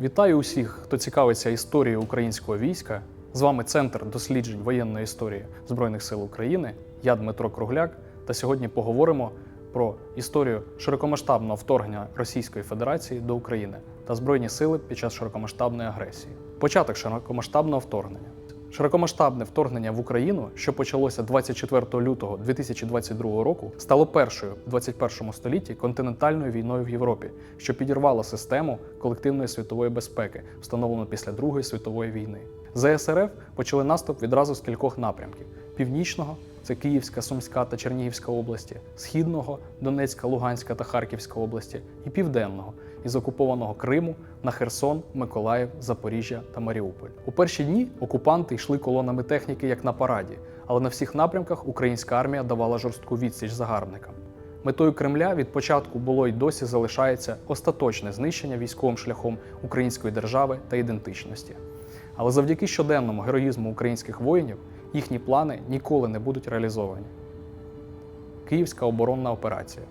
Вітаю усіх, хто цікавиться історією українського війська. З вами Центр досліджень воєнної історії Збройних сил України. Я Дмитро Кругляк. Та сьогодні поговоримо про історію широкомасштабного вторгнення Російської Федерації до України та збройні сили під час широкомасштабної агресії. Початок широкомасштабного вторгнення. Широкомасштабне вторгнення в Україну, що почалося 24 лютого 2022 року, стало першою в 21 столітті континентальною війною в Європі, що підірвало систему колективної світової безпеки, встановлену після Другої світової війни. ЗСРФ почали наступ відразу з кількох напрямків: північного це Київська, Сумська та Чернігівська області, східного Донецька, Луганська та Харківська області, і південного із окупованого Криму на Херсон, Миколаїв, Запоріжжя та Маріуполь. У перші дні окупанти йшли колонами техніки як на параді, але на всіх напрямках українська армія давала жорстку відсіч загарбникам. Метою Кремля від початку було й досі залишається остаточне знищення військовим шляхом української держави та ідентичності. Але завдяки щоденному героїзму українських воїнів їхні плани ніколи не будуть реалізовані. Київська оборонна операція.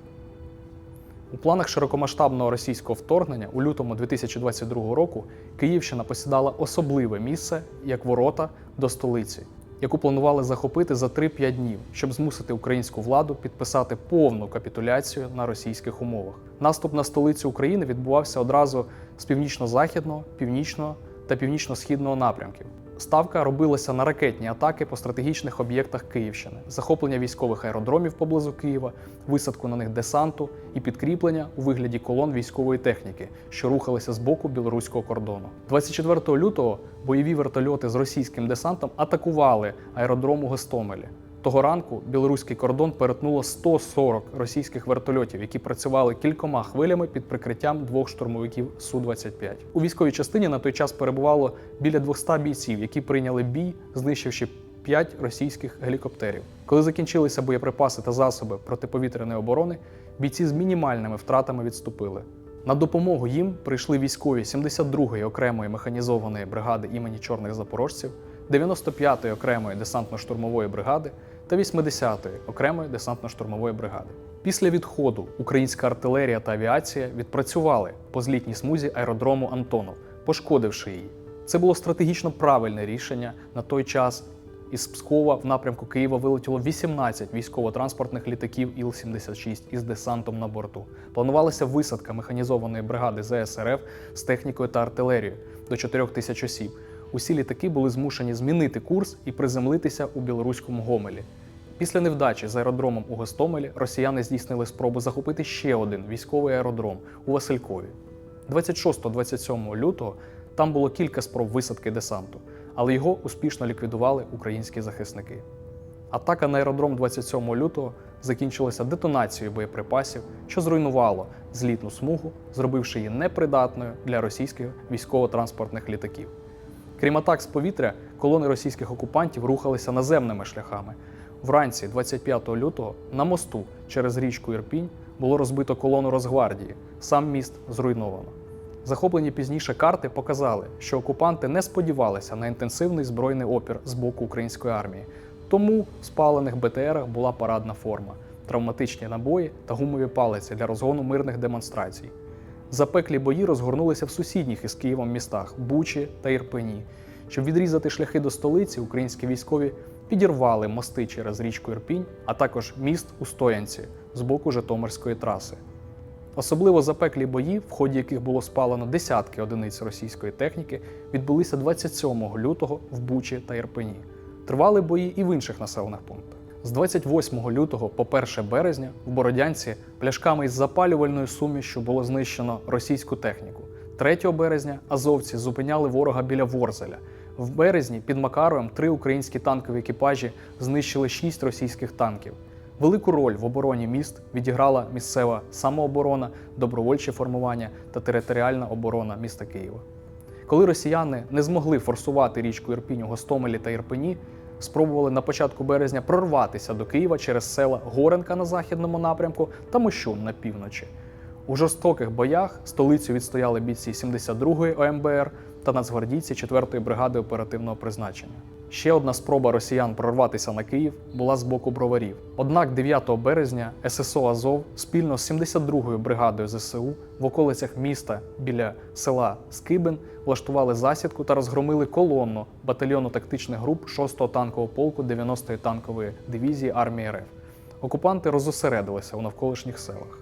У планах широкомасштабного російського вторгнення у лютому 2022 року Київщина посідала особливе місце як ворота до столиці, яку планували захопити за 3-5 днів, щоб змусити українську владу підписати повну капітуляцію на російських умовах. Наступ на столицю України відбувався одразу з північно-західного, північного та північно-східного напрямків. Ставка робилася на ракетні атаки по стратегічних об'єктах Київщини, захоплення військових аеродромів поблизу Києва, висадку на них десанту і підкріплення у вигляді колон військової техніки, що рухалися з боку білоруського кордону. 24 лютого бойові вертольоти з російським десантом атакували аеродром у Гостомелі. Того ранку білоруський кордон перетнуло 140 російських вертольотів, які працювали кількома хвилями під прикриттям двох штурмовиків Су-25. У військовій частині на той час перебувало біля 200 бійців, які прийняли бій, знищивши 5 російських гелікоптерів. Коли закінчилися боєприпаси та засоби протиповітряної оборони, бійці з мінімальними втратами відступили. На допомогу їм прийшли військові 72-ї окремої механізованої бригади імені чорних запорожців, 95-ї окремої десантно-штурмової бригади та 80-ї окремої десантно-штурмової бригади. Після відходу українська артилерія та авіація відпрацювали по злітній смузі аеродрому Антонов, пошкодивши її. Це було стратегічно правильне рішення на той час. Із Пскова в напрямку Києва вилетіло 18 військово-транспортних літаків Іл-76 із десантом на борту. Планувалася висадка механізованої бригади ЗСРФ з технікою та артилерією до 4 тисяч осіб. Усі літаки були змушені змінити курс і приземлитися у білоруському Гомелі. Після невдачі з аеродромом у Гостомелі росіяни здійснили спробу захопити ще один військовий аеродром у Василькові. 26-27 лютого там було кілька спроб висадки десанту, але його успішно ліквідували українські захисники. Атака на аеродром 27 лютого закінчилася детонацією боєприпасів, що зруйнувало злітну смугу, зробивши її непридатною для російських військово-транспортних літаків. Крім атак з повітря, колони російських окупантів рухалися наземними шляхами. Вранці 25 лютого на мосту через річку Ірпінь було розбито колону Росгвардії. Сам міст зруйновано. Захоплені пізніше карти показали, що окупанти не сподівалися на інтенсивний збройний опір з боку української армії. Тому в спалених БТРах була парадна форма, травматичні набої та гумові палиці для розгону мирних демонстрацій. Запеклі бої розгорнулися в сусідніх із Києвом містах Бучі та Ірпені. Щоб відрізати шляхи до столиці, українські військові підірвали мости через річку Ірпінь, а також міст у Стоянці з боку Житомирської траси. Особливо запеклі бої, в ході яких було спалено десятки одиниць російської техніки, відбулися 27 лютого в Бучі та Ірпені. Тривали бої і в інших населених пунктах. З 28 лютого по 1 березня в Бородянці пляшками із запалювальною сумішю було знищено російську техніку. 3 березня азовці зупиняли ворога біля Ворзеля. В березні під Макаровем три українські танкові екіпажі знищили шість російських танків. Велику роль в обороні міст відіграла місцева самооборона, добровольче формування та територіальна оборона міста Києва. Коли росіяни не змогли форсувати річку Ірпінь у Гостомелі та Ірпені, спробували на початку березня прорватися до Києва через села Горенка на західному напрямку та Мощун на півночі. У жорстоких боях столицю відстояли бійці 72-ї ОМБР та нацгвардійці 4-ї бригади оперативного призначення. Ще одна спроба росіян прорватися на Київ була з боку броварів. Однак 9 березня ССО Азов спільно з 72-ю бригадою ЗСУ в околицях міста біля села Скибин влаштували засідку та розгромили колонну батальйону тактичних груп 6-го танкового полку 90-ї танкової дивізії армії РФ. Окупанти розосередилися у навколишніх селах.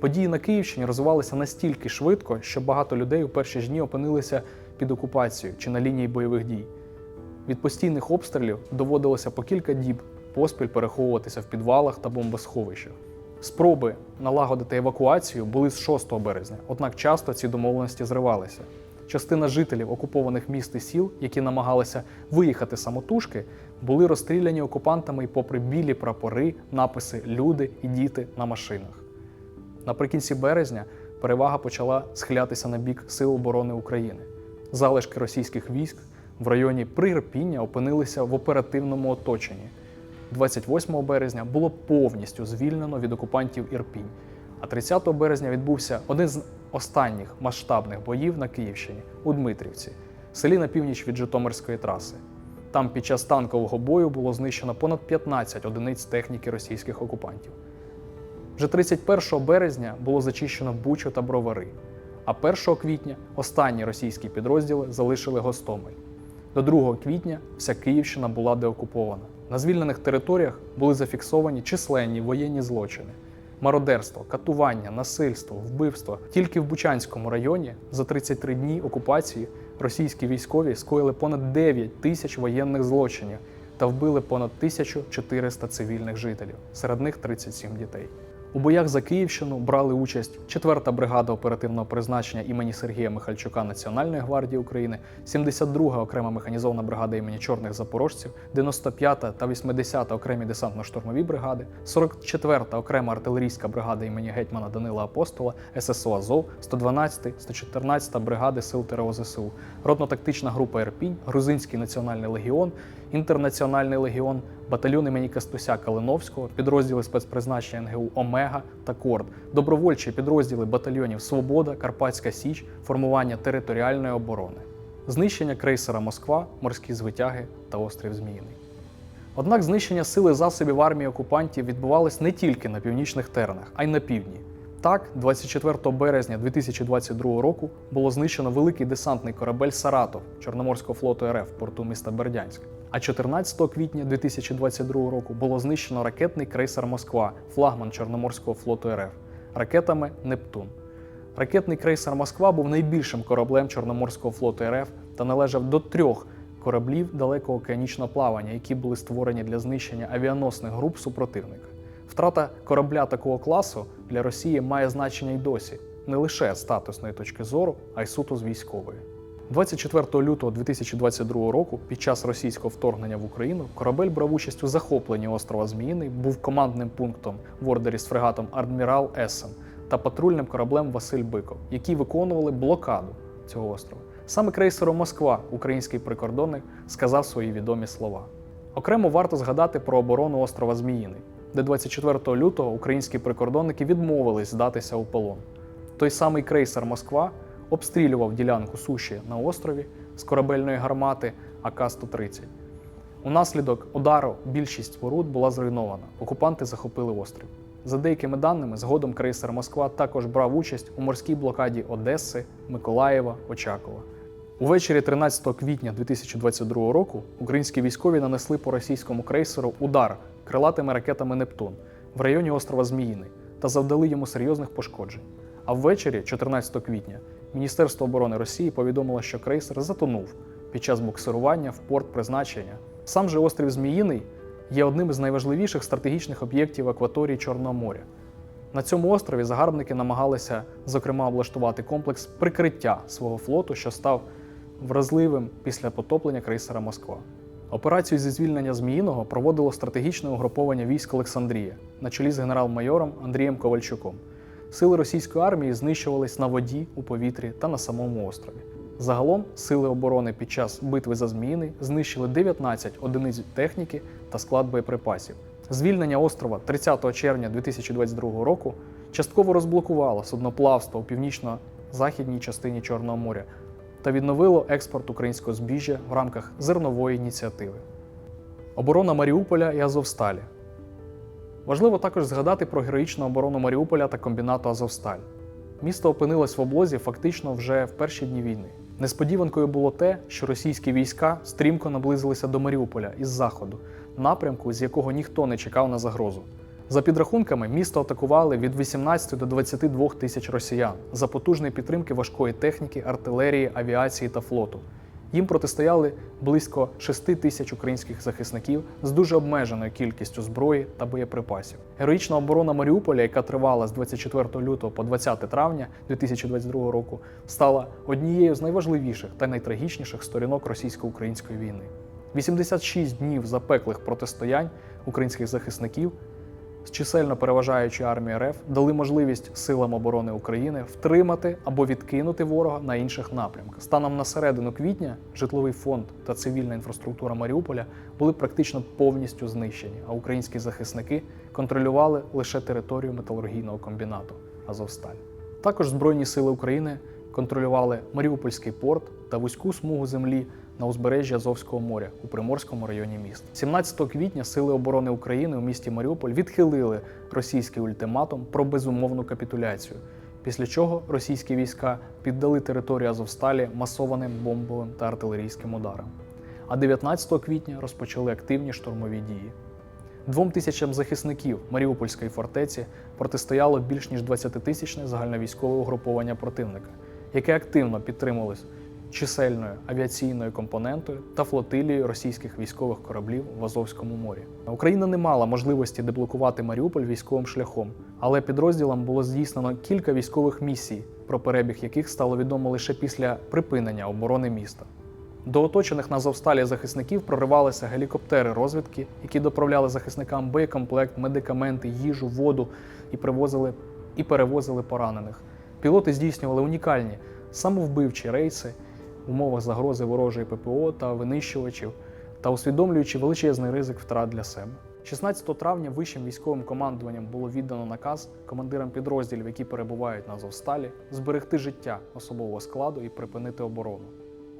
Події на Київщині розвивалися настільки швидко, що багато людей у перші ж дні опинилися під окупацією чи на лінії бойових дій. Від постійних обстрілів доводилося по кілька діб поспіль переховуватися в підвалах та бомбосховищах. Спроби налагодити евакуацію були з 6 березня, однак часто ці домовленості зривалися. Частина жителів окупованих міст і сіл, які намагалися виїхати самотужки, були розстріляні окупантами і попри білі прапори, написи Люди і діти на машинах. Наприкінці березня перевага почала схилятися на бік Сил оборони України. Залишки російських військ в районі Прирпіння опинилися в оперативному оточенні. 28 березня було повністю звільнено від окупантів Ірпінь, а 30 березня відбувся один з останніх масштабних боїв на Київщині у Дмитрівці, селі на північ від Житомирської траси. Там під час танкового бою було знищено понад 15 одиниць техніки російських окупантів. Вже 31 березня було зачищено Бучу та Бровари, а 1 квітня останні російські підрозділи залишили Гостомель. До 2 квітня вся Київщина була деокупована. На звільнених територіях були зафіксовані численні воєнні злочини: мародерство, катування, насильство, вбивство. Тільки в Бучанському районі за 33 дні окупації російські військові скоїли понад 9 тисяч воєнних злочинів та вбили понад 1400 цивільних жителів, серед них 37 дітей. У боях за Київщину брали участь 4-та бригада оперативного призначення імені Сергія Михальчука Національної гвардії України, 72-га окрема механізована бригада імені Чорних Запорожців, 95-та та 80-та окремі десантно-штурмові бригади, 44-та окрема артилерійська бригада імені гетьмана Данила Апостола, ССО Азов, 112-й, 114-та бригади Сил ТРО ЗСУ, ротно-тактична група Ірпінь, Грузинський національний легіон, Інтернаціональний легіон, батальйон імені Кастуся Калиновського, підрозділи спецпризначення НГУ Омега та Корд, добровольчі підрозділи батальйонів Свобода, Карпатська Січ, формування територіальної оборони, знищення крейсера Москва, морські звитяги та острів Зміїний. Однак знищення сили засобів армії окупантів відбувалось не тільки на північних теренах, а й на півдні. Так, 24 березня 2022 року було знищено великий десантний корабель Саратов Чорноморського флоту РФ порту міста Бердянськ. А 14 квітня 2022 року було знищено ракетний крейсер Москва, флагман Чорноморського флоту РФ, ракетами Нептун. Ракетний крейсер Москва був найбільшим кораблем Чорноморського флоту РФ та належав до трьох кораблів далекого океанічного плавання, які були створені для знищення авіаносних груп супротивника. Втрата корабля такого класу для Росії має значення й досі, не лише з статусної точки зору, а й суто з військової. 24 лютого 2022 року, під час російського вторгнення в Україну, корабель брав участь у захопленні острова Зміїний, був командним пунктом в ордері з фрегатом Адмірал Есен та патрульним кораблем Василь Биков, які виконували блокаду цього острова. Саме крейсером Москва український прикордонник сказав свої відомі слова. Окремо варто згадати про оборону острова Зміїний, де 24 лютого українські прикордонники відмовились здатися у полон. Той самий крейсер Москва обстрілював ділянку суші на острові з корабельної гармати АК-130. Унаслідок удару більшість споруд була зруйнована. Окупанти захопили острів. За деякими даними, згодом крейсер Москва також брав участь у морській блокаді Одеси, Миколаєва, Очакова. Увечері 13 квітня 2022 року українські військові нанесли по російському крейсеру удар крилатими ракетами Нептун в районі острова Зміїний та завдали йому серйозних пошкоджень. А ввечері, 14 квітня, Міністерство оборони Росії повідомило, що крейсер затонув під час буксирування в порт призначення. Сам же острів Зміїний є одним із найважливіших стратегічних об'єктів акваторії Чорного моря. На цьому острові загарбники намагалися, зокрема, облаштувати комплекс прикриття свого флоту, що став вразливим після потоплення крейсера Москва. Операцію зі звільнення Зміїного проводило стратегічне угруповання військ Олександрія на чолі з генерал-майором Андрієм Ковальчуком. Сили російської армії знищувались на воді, у повітрі та на самому острові. Загалом сили оборони під час битви за Зміїний знищили 19 одиниць техніки та склад боєприпасів. Звільнення острова 30 червня 2022 року частково розблокувало судноплавство у північно-західній частині Чорного моря та відновило експорт українського збіжжя в рамках зернової ініціативи. Оборона Маріуполя і Азовсталі. Важливо також згадати про героїчну оборону Маріуполя та комбінату Азовсталь. Місто опинилось в облозі фактично вже в перші дні війни. Несподіванкою було те, що російські війська стрімко наблизилися до Маріуполя із заходу, напрямку, з якого ніхто не чекав на загрозу. За підрахунками, місто атакували від 18 до 22 тисяч росіян за потужної підтримки важкої техніки, артилерії, авіації та флоту. Їм протистояли близько 6 тисяч українських захисників з дуже обмеженою кількістю зброї та боєприпасів. Героїчна оборона Маріуполя, яка тривала з 24 лютого по 20 травня 2022 року, стала однією з найважливіших та найтрагічніших сторінок російсько-української війни. 86 днів запеклих протистоянь українських захисників чисельно переважаючої армії РФ дали можливість силам оборони України втримати або відкинути ворога на інших напрямках. Станом на середину квітня житловий фонд та цивільна інфраструктура Маріуполя були практично повністю знищені, а українські захисники контролювали лише територію металургійного комбінату Азовсталь. Також Збройні сили України контролювали Маріупольський порт та вузьку смугу землі на узбережжі Азовського моря у Приморському районі міста. 17 квітня Сили оборони України у місті Маріуполь відхилили російський ультиматум про безумовну капітуляцію. Після чого російські війська піддали територію Азовсталі масованим бомбовим та артилерійським ударам. А 19 квітня розпочали активні штурмові дії. Двом тисячам захисників Маріупольської фортеці протистояло більш ніж 20-тисячне загальновійськове угруповання противника, яке активно підтримувалось чисельною авіаційною компонентою та флотилією російських військових кораблів в Азовському морі. Україна не мала можливості деблокувати Маріуполь військовим шляхом, але підрозділам було здійснено кілька військових місій, про перебіг яких стало відомо лише після припинення оборони міста. До оточених на Азовсталі захисників проривалися гелікоптери розвідки, які доправляли захисникам боєкомплект, медикаменти, їжу, воду і привозили і перевозили поранених. Пілоти здійснювали унікальні самовбивчі рейси умовах загрози ворожої ППО та винищувачів та усвідомлюючи величезний ризик втрат для себе. 16 травня вищим військовим командуванням було віддано наказ командирам підрозділів, які перебувають на Азовсталі, зберегти життя особового складу і припинити оборону.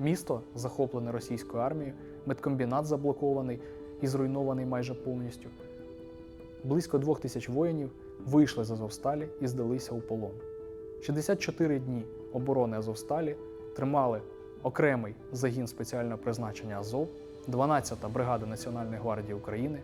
Місто захоплене російською армією, медкомбінат заблокований і зруйнований майже повністю. Близько двох тисяч воїнів вийшли з Азовсталі і здалися у полон. 64 дні оборони Азовсталі тримали окремий загін спеціального призначення Азов, 12-та бригада Національної гвардії України,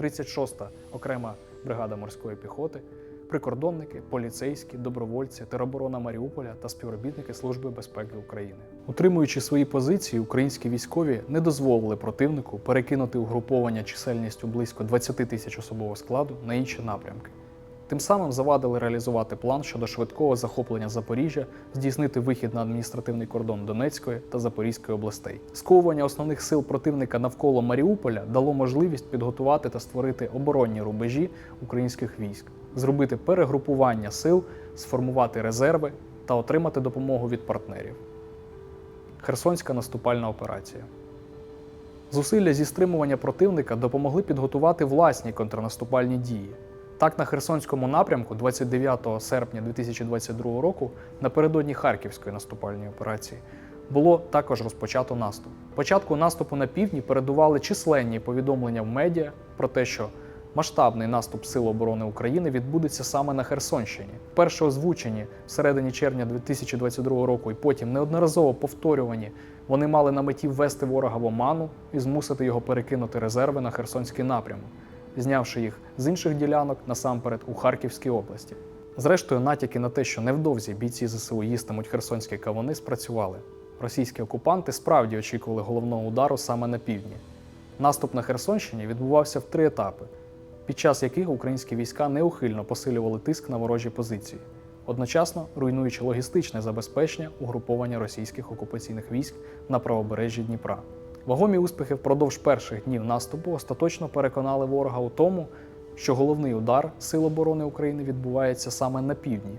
36-та окрема бригада морської піхоти, прикордонники, поліцейські, добровольці, тероборона Маріуполя та співробітники Служби безпеки України. Утримуючи свої позиції, українські військові не дозволили противнику перекинути угруповання чисельністю близько 20 тисяч особового складу на інші напрямки. Тим самим завадили реалізувати план щодо швидкого захоплення Запоріжжя, здійснити вихід на адміністративний кордон Донецької та Запорізької областей. Сковування основних сил противника навколо Маріуполя дало можливість підготувати та створити оборонні рубежі українських військ, зробити перегрупування сил, сформувати резерви та отримати допомогу від партнерів. Херсонська наступальна операція. Зусилля зі стримування противника допомогли підготувати власні контрнаступальні дії. Так, на Херсонському напрямку 29 серпня 2022 року, напередодні Харківської наступальної операції, було також розпочато наступ. Початку наступу на півдні передували численні повідомлення в медіа про те, що масштабний наступ Сил оборони України відбудеться саме на Херсонщині. Перше озвучені в середині червня 2022 року і потім неодноразово повторювані, вони мали на меті ввести ворога в оману і змусити його перекинути резерви на Херсонський напрямок знявши їх з інших ділянок насамперед у Харківській області. Зрештою, натяки на те, що невдовзі бійці ЗСУ їстимуть херсонські кавуни, спрацювали. Російські окупанти справді очікували головного удару саме на півдні. Наступ на Херсонщині відбувався в три етапи, під час яких українські війська неухильно посилювали тиск на ворожі позиції, одночасно руйнуючи логістичне забезпечення угруповання російських окупаційних військ на правобережжі Дніпра. Вагомі успіхи впродовж перших днів наступу остаточно переконали ворога у тому, що головний удар Сил оборони України відбувається саме на півдні.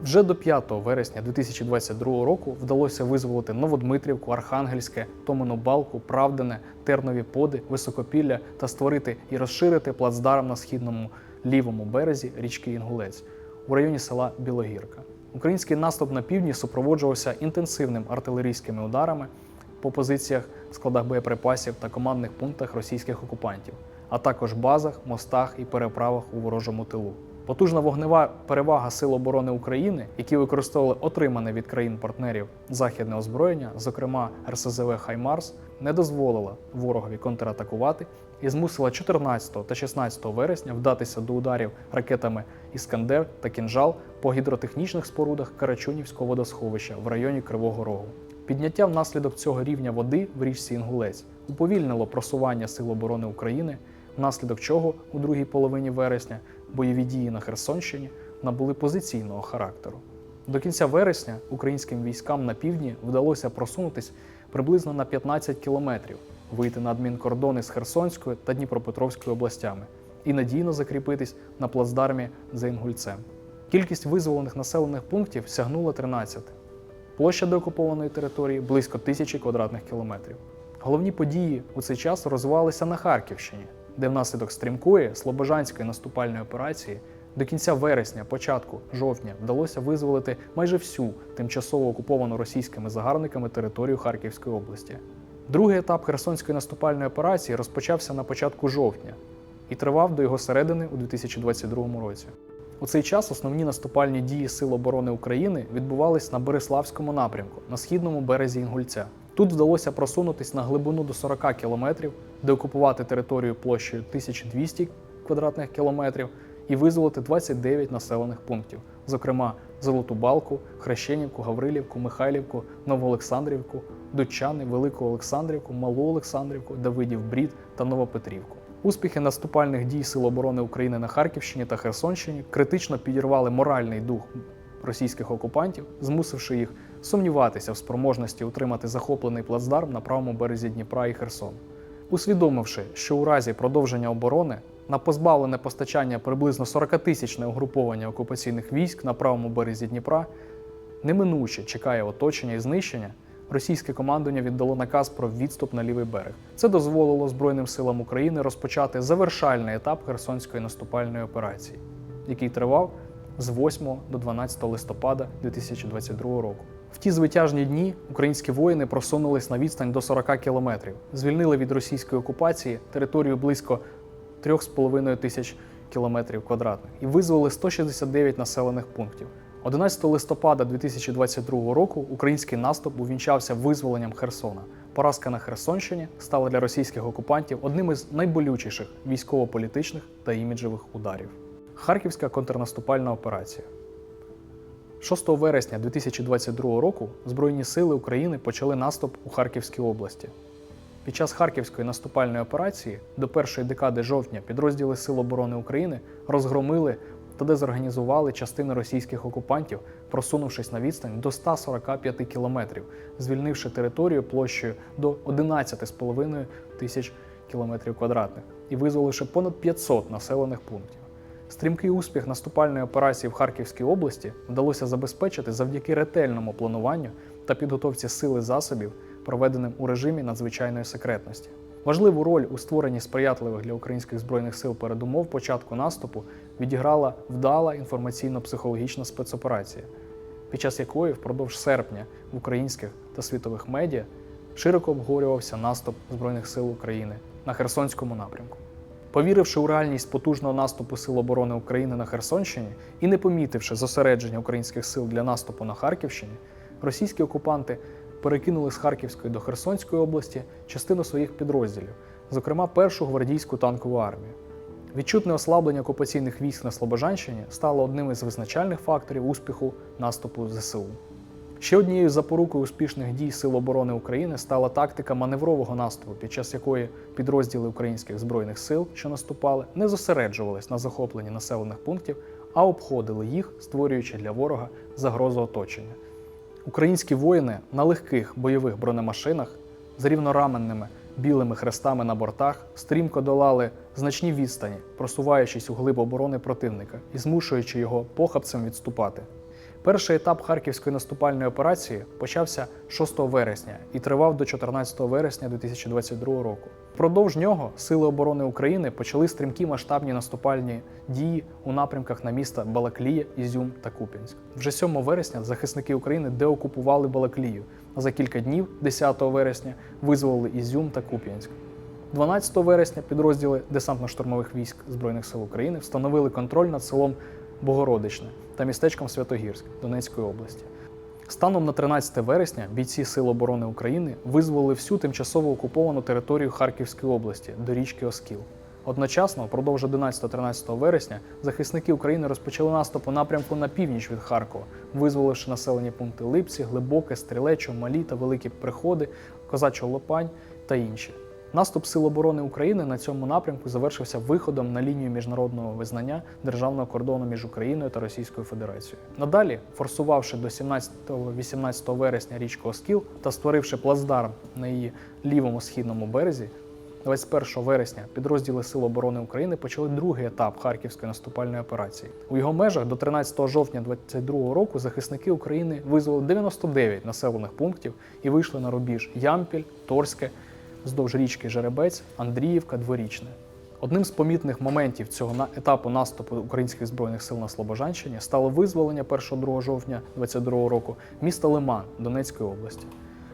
Вже до 5 вересня 2022 року вдалося визволити Новодмитрівку, Архангельське, Томину Балку, Правдине, Тернові Поди, Високопілля та створити і розширити плацдарм на східному лівому березі річки Інгулець у районі села Білогірка. Український наступ на півдні супроводжувався інтенсивними артилерійськими ударами по позиціях, складах боєприпасів та командних пунктах російських окупантів, а також базах, мостах і переправах у ворожому тилу. Потужна вогнева перевага Сил оборони України, які використовували отримане від країн-партнерів західне озброєння, зокрема РСЗВ Хаймарс, не дозволила ворогові контратакувати і змусила 14 та 16 вересня вдатися до ударів ракетами Іскандер та Кінжал по гідротехнічних спорудах Карачунівського водосховища в районі Кривого Рогу. Підняття внаслідок цього рівня води в річці Інгулець уповільнило просування Сил оборони України, внаслідок чого у другій половині вересня бойові дії на Херсонщині набули позиційного характеру. До кінця вересня українським військам на півдні вдалося просунутись приблизно на 15 кілометрів, вийти на адмінкордони з Херсонською та Дніпропетровською областями і надійно закріпитись на плацдармі за Інгульцем. Кількість визволених населених пунктів сягнула 13. Площа деокупованої території близько тисячі квадратних кілометрів. Головні події у цей час розвивалися на Харківщині, де внаслідок стрімкої слобожанської наступальної операції до кінця вересня, початку жовтня вдалося визволити майже всю тимчасово окуповану російськими загарбниками територію Харківської області. Другий етап Херсонської наступальної операції розпочався на початку жовтня і тривав до його середини у 2022 році. У цей час основні наступальні дії Сил оборони України відбувались на Береславському напрямку, на східному березі Інгульця. Тут вдалося просунутись на глибину до 40 кілометрів, де окупувати територію площею 1200 квадратних кілометрів і визволити 29 населених пунктів, зокрема Золоту Балку, Хрещенівку, Гаврилівку, Михайлівку, Новоолександрівку, Дучани, Велику Олександрівку, Малу Олександрівку, Давидів Брід та Новопетрівку. Успіхи наступальних дій Сил оборони України на Харківщині та Херсонщині критично підірвали моральний дух російських окупантів, змусивши їх сумніватися в спроможності утримати захоплений плацдарм на правому березі Дніпра і Херсон. Усвідомивши, що у разі продовження оборони на позбавлене постачання приблизно 40-тисячне угруповання окупаційних військ на правому березі Дніпра неминуче чекає оточення і знищення, російське командування віддало наказ про відступ на лівий берег. Це дозволило Збройним силам України розпочати завершальний етап Херсонської наступальної операції, який тривав з 8 до 12 листопада 2022 року. В ті звитяжні дні українські воїни просунулись на відстань до 40 кілометрів, звільнили від російської окупації територію близько 3,5 тисяч кілометрів квадратних і визволили 169 населених пунктів. 11 листопада 2022 року український наступ увінчався визволенням Херсона. Поразка на Херсонщині стала для російських окупантів одним із найболючіших військово-політичних та іміджевих ударів. Харківська контрнаступальна операція. 6 вересня 2022 року Збройні сили України почали наступ у Харківській області. Під час Харківської наступальної операції до першої декади жовтня підрозділи Сил оборони України розгромили та дезорганізували частини російських окупантів, просунувшись на відстань до 145 кілометрів, звільнивши територію площею до 11,5 тисяч кілометрів квадратних і визволивши понад 500 населених пунктів. Стрімкий успіх наступальної операції в Харківській області вдалося забезпечити завдяки ретельному плануванню та підготовці сили засобів, проведеним у режимі надзвичайної секретності. Важливу роль у створенні сприятливих для українських збройних сил передумов початку наступу відіграла вдала інформаційно-психологічна спецоперація, під час якої впродовж серпня в українських та світових медіа широко обговорювався наступ Збройних сил України на Херсонському напрямку. Повіривши у реальність потужного наступу Сил оборони України на Херсонщині і не помітивши зосередження українських сил для наступу на Харківщині, російські окупанти перекинули з Харківської до Херсонської області частину своїх підрозділів, зокрема першу гвардійську танкову армію. Відчутне ослаблення окупаційних військ на Слобожанщині стало одним із визначальних факторів успіху наступу ЗСУ. Ще однією запорукою успішних дій Сил оборони України стала тактика маневрового наступу, під час якої підрозділи українських збройних сил, що наступали, не зосереджувались на захопленні населених пунктів, а обходили їх, створюючи для ворога загрозу оточення. Українські воїни на легких бойових бронемашинах з рівнораменними білими хрестами на бортах стрімко долали значні відстані, просуваючись у глиб оборони противника і змушуючи його похабцем відступати. Перший етап Харківської наступальної операції почався 6 вересня і тривав до 14 вересня 2022 року. Впродовж нього Сили оборони України почали стрімкі масштабні наступальні дії у напрямках на міста Балаклія, Ізюм та Куп'янськ. Вже 7 вересня захисники України деокупували Балаклію, а за кілька днів, 10 вересня, визволили Ізюм та Куп'янськ. 12 вересня підрозділи десантно-штурмових військ Збройних сил України встановили контроль над селом Богородичне та містечком Святогірськ Донецької області. Станом на 13 вересня бійці Сил оборони України визволили всю тимчасово окуповану територію Харківської області до річки Оскіл. Одночасно, впродовж 11-13 вересня, захисники України розпочали наступ у напрямку на північ від Харкова, визволивши населені пункти Липці, Глибоке, Стрілечо, Малі та Великі Приходи, Козачо Лопань та інші. Наступ Сил оборони України на цьому напрямку завершився виходом на лінію міжнародного визнання державного кордону між Україною та Російською Федерацією. Надалі, форсувавши до 17-18 вересня річку Оскіл та створивши плацдарм на її лівому східному березі, 21 вересня підрозділи Сил оборони України почали другий етап Харківської наступальної операції. У його межах до 13 жовтня 2022 року захисники України визволили 99 населених пунктів і вийшли на рубіж Ямпіль, Торське, вздовж річки Жеребець, Андріївка, Дворічне. Одним з помітних моментів цього етапу наступу українських збройних сил на Слобожанщині стало визволення 1-2 жовтня 2022 року міста Лиман Донецької області.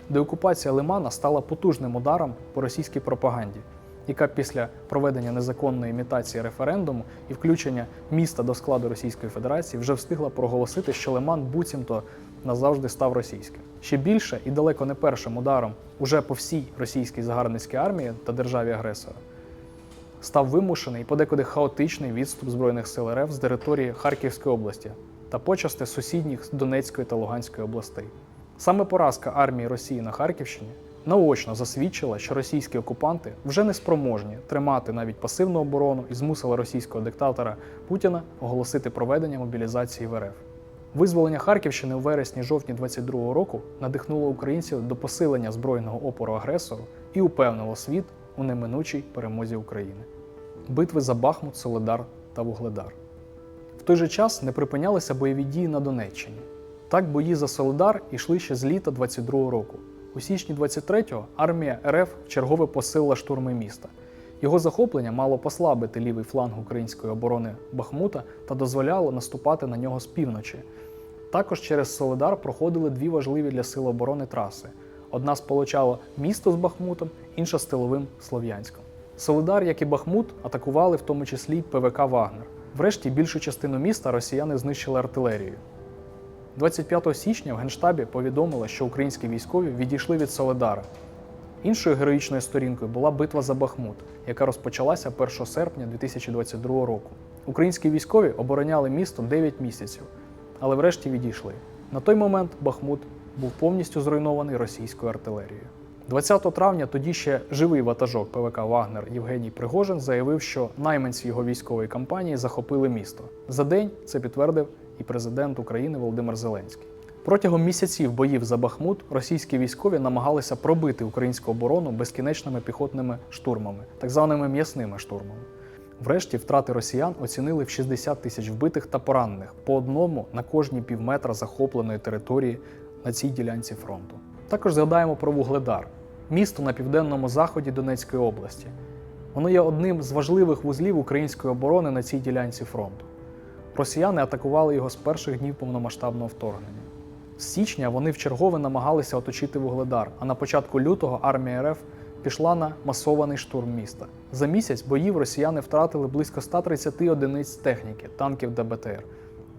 Деокупація Лимана стала потужним ударом по російській пропаганді, яка після проведення незаконної імітації референдуму і включення міста до складу Російської Федерації вже встигла проголосити, що Лиман буцімто назавжди став російським. Ще більше і далеко не першим ударом уже по всій російській загарбницькій армії та державі агресора став вимушений і подекуди хаотичний відступ Збройних сил РФ з території Харківської області та почасти сусідніх Донецької та Луганської областей. Саме поразка армії Росії на Харківщині наочно засвідчила, що російські окупанти вже не спроможні тримати навіть пасивну оборону і змусила російського диктатора Путіна оголосити проведення мобілізації в РФ. Визволення Харківщини у вересні-жовтні 22-го року надихнуло українців до посилення збройного опору агресору і упевнило світ у неминучій перемозі України. Битви за Бахмут, Соледар та Вугледар. В той же час не припинялися бойові дії на Донеччині. Так бої за Соледар йшли ще з літа 22-го року. У січні 23-го армія РФ вчергове посилила штурми міста. Його захоплення мало послабити лівий фланг української оборони Бахмута та дозволяло наступати на нього з півночі. Також через Соледар проходили дві важливі для сил оборони траси. Одна сполучала місто з Бахмутом, інша з тиловим Слов'янськом. Соледар, як і Бахмут, атакували в тому числі ПВК Вагнер. Врешті більшу частину міста росіяни знищили артилерією. 25 січня в Генштабі повідомили, що українські військові відійшли від Соледара. Іншою героїчною сторінкою була битва за Бахмут, яка розпочалася 1 серпня 2022 року. Українські військові обороняли місто 9 місяців, але врешті відійшли. На той момент Бахмут був повністю зруйнований російською артилерією. 20 травня тоді ще живий ватажок ПВК Вагнер Євгеній Пригожин заявив, що найманці його військової кампанії захопили місто. За день це підтвердив і президент України Володимир Зеленський. Протягом місяців боїв за Бахмут російські військові намагалися пробити українську оборону безкінечними піхотними штурмами, так званими м'ясними штурмами. Врешті втрати росіян оцінили в 60 тисяч вбитих та поранених по одному на кожні півметра захопленої території на цій ділянці фронту. Також згадаємо про Вугледар, місто на південному заході Донецької області. Воно є одним з важливих вузлів української оборони на цій ділянці фронту. Росіяни атакували його з перших днів повномасштабного вторгнення. З січня вони вчергове намагалися оточити Вугледар, а на початку лютого армія РФ пішла на масований штурм міста. За місяць боїв росіяни втратили близько 130 одиниць техніки, танків та БТР.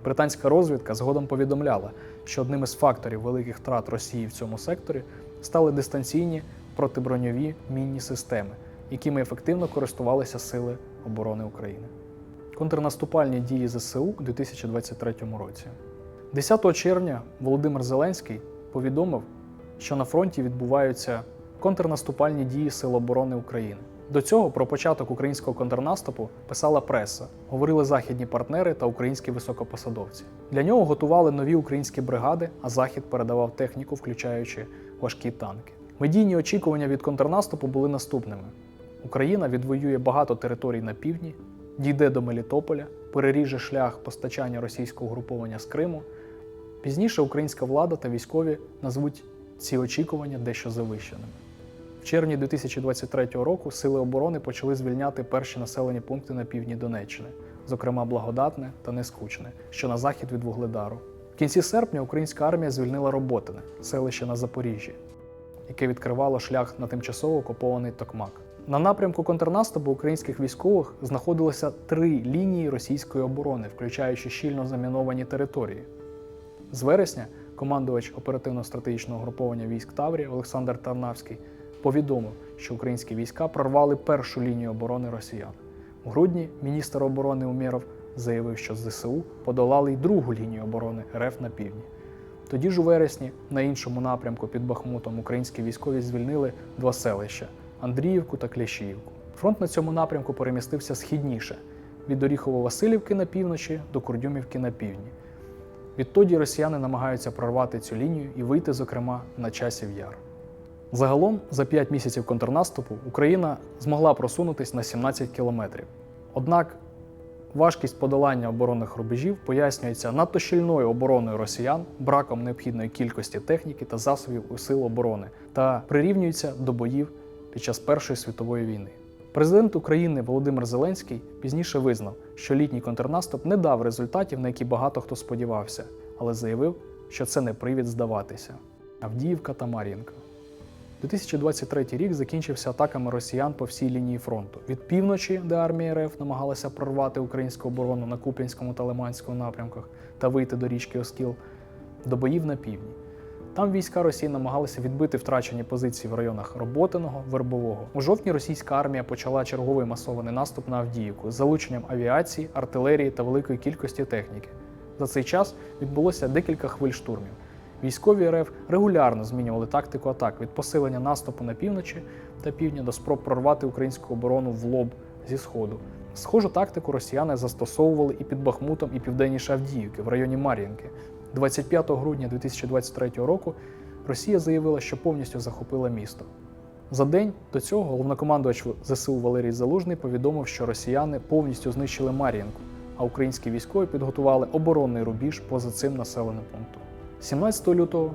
Британська розвідка згодом повідомляла, що одним із факторів великих втрат Росії в цьому секторі стали дистанційні протиброньові мінні системи, якими ефективно користувалися Сили оборони України. Контрнаступальні дії ЗСУ у 2023 році. 10 червня Володимир Зеленський повідомив, що на фронті відбуваються контрнаступальні дії Сил оборони України. До цього про початок українського контрнаступу писала преса, говорили західні партнери та українські високопосадовці. Для нього готували нові українські бригади, а захід передавав техніку, включаючи важкі танки. Медійні очікування від контрнаступу були наступними: Україна відвоює багато територій на півдні, дійде до Мелітополя, переріже шлях постачання російського угруповання з Криму. Пізніше українська влада та військові назвуть ці очікування дещо завищеними. В червні 2023 року сили оборони почали звільняти перші населені пункти на півдні Донеччини, зокрема Благодатне та Нескучне, що на захід від Вугледару. В кінці серпня українська армія звільнила Роботине, селище на Запоріжжі, яке відкривало шлях на тимчасово окупований Токмак. На напрямку контрнаступу українських військових знаходилося три лінії російської оборони, включаючи щільно заміновані території. З вересня командувач оперативно-стратегічного груповання військ Таврія Олександр Тарнавський повідомив, що українські війська прорвали першу лінію оборони росіян. У грудні міністр оборони Умєров заявив, що ЗСУ подолали й другу лінію оборони РФ на півдні. Тоді ж у вересні на іншому напрямку під Бахмутом українські військові звільнили два селища Андріївку та Клящіївку. Фронт на цьому напрямку перемістився східніше від Оріхово-Василівки на півночі до Курдюмівки на півдні. Відтоді росіяни намагаються прорвати цю лінію і вийти, зокрема, на часів яр. Загалом, за 5 місяців контрнаступу Україна змогла просунутись на 17 кілометрів. Однак важкість подолання оборонних рубежів пояснюється надто щільною обороною росіян, браком необхідної кількості техніки та засобів у сил оборони та прирівнюється до боїв під час Першої світової війни. Президент України Володимир Зеленський пізніше визнав, що літній контрнаступ не дав результатів, на які багато хто сподівався, але заявив, що це не привід здаватися. Авдіївка та Мар'їнка. 2023 рік закінчився атаками росіян по всій лінії фронту від півночі, де армія РФ намагалася прорвати українську оборону на Куп'янському та Лиманському напрямках та вийти до річки Оскіл, до боїв на півдні. Там війська Росії намагалися відбити втрачені позиції в районах Роботиного, Вербового. У жовтні російська армія почала черговий масований наступ на Авдіївку з залученням авіації, артилерії та великої кількості техніки. За цей час відбулося декілька хвиль штурмів. Військові РФ регулярно змінювали тактику атак від посилення наступу на півночі та півдня до спроб прорвати українську оборону в лоб зі сходу. Схожу тактику росіяни застосовували і під Бахмутом, і південніше Авдіївки в районі Мар'їнки. 25 грудня 2023 року Росія заявила, що повністю захопила місто. За день до цього головнокомандувач ЗСУ Валерій Залужний повідомив, що росіяни повністю знищили Мар'їнку, а українські військові підготували оборонний рубіж поза цим населеним пунктом. 17 лютого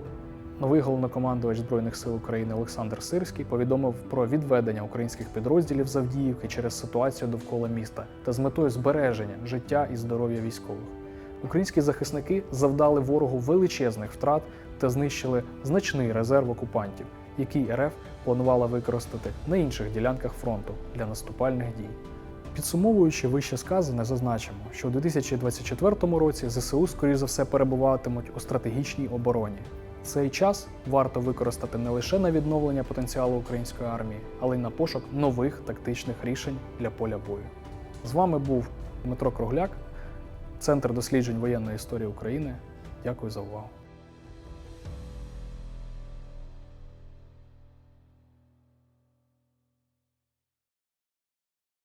новий головнокомандувач Збройних сил України Олександр Сирський повідомив про відведення українських підрозділів з Авдіївки через ситуацію довкола міста та з метою збереження життя і здоров'я військових. Українські захисники завдали ворогу величезних втрат та знищили значний резерв окупантів, який РФ планувала використати на інших ділянках фронту для наступальних дій. Підсумовуючи вище сказане, зазначимо, що у 2024 році ЗСУ, скоріш за все, перебуватимуть у стратегічній обороні. Цей час варто використати не лише на відновлення потенціалу української армії, але й на пошук нових тактичних рішень для поля бою. З вами був Дмитро Кругляк, Центр досліджень воєнної історії України. Дякую за увагу.